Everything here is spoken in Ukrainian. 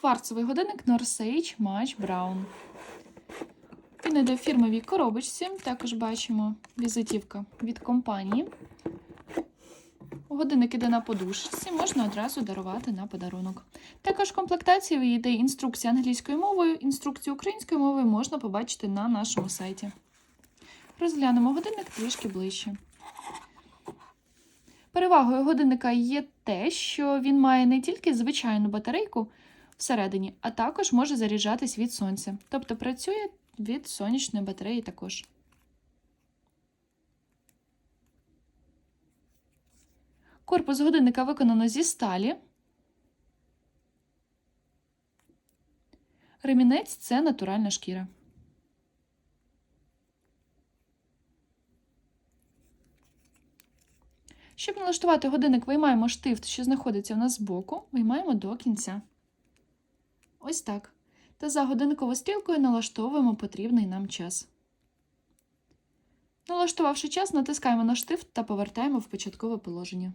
Кварцевий годинник Norsage Match Brown. Він йде в фірмовій коробочці. Також бачимо візитівка від компанії. Годинник іде на подушці, можна одразу дарувати на подарунок. Також в комплектації йде інструкція англійською мовою, інструкцію українською мовою можна побачити на нашому сайті. Розглянемо годинник трішки ближче. Перевагою годинника є те, що він має не тільки звичайну батарейку всередині, а також може заряджатись від сонця. Тобто працює від сонячної батареї також. Корпус годинника виконано зі сталі. Ремінець це натуральна шкіра. Щоб налаштувати годинник, виймаємо штифт, що знаходиться у нас збоку, виймаємо до кінця. Ось так. Та за годинковою стрілкою налаштовуємо потрібний нам час. Налаштувавши час, натискаємо на штифт та повертаємо в початкове положення.